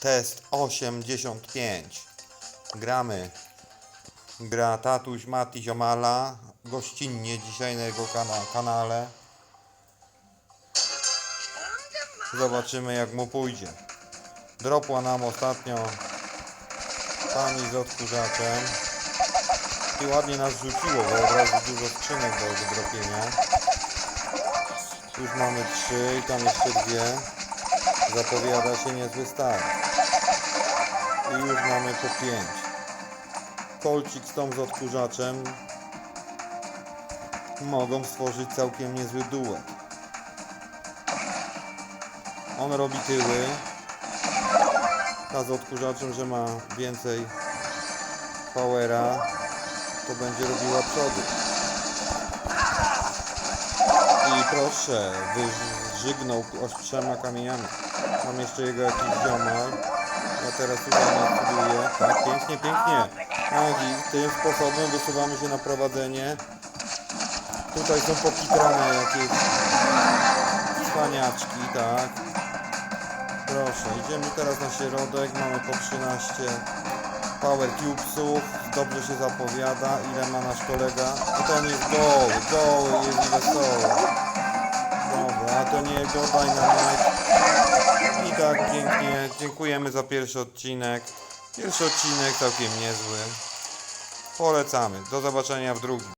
Test 85. Gramy. Gra tatuś Mati Ziomala. Gościnnie dzisiaj na jego kana kanale. Zobaczymy jak mu pójdzie. Dropła nam ostatnio pani z odkurzaczem. I ładnie nas rzuciło, bo od razu dużo skrzynek do wydropienia. Już mamy trzy i tam jeszcze dwie. Zapowiada się niezły start. I już mamy po pięć. Kolcik z tą z odkurzaczem mogą stworzyć całkiem niezły duet. On robi tyły. Ta z odkurzaczem, że ma więcej powera, to będzie robiła przody. Proszę, wyżygnął ostrzema kamieniami. Mam jeszcze jego jakiś ziomal. Ja teraz tutaj nastudiuję. Tak, pięknie, pięknie. Tak, i tym sposobem wysuwamy się na prowadzenie. Tutaj są pokitrane jakieś cwaniaczki, tak. Proszę, idziemy teraz na środek, mamy po 13 Power Cubesów, dobrze się zapowiada, ile ma nasz kolega. I ten jest goły, goły jest wesoły. Dobra, a to nie go Dynamite. I tak pięknie, dziękujemy za pierwszy odcinek. Pierwszy odcinek całkiem niezły. Polecamy, do zobaczenia w drugim.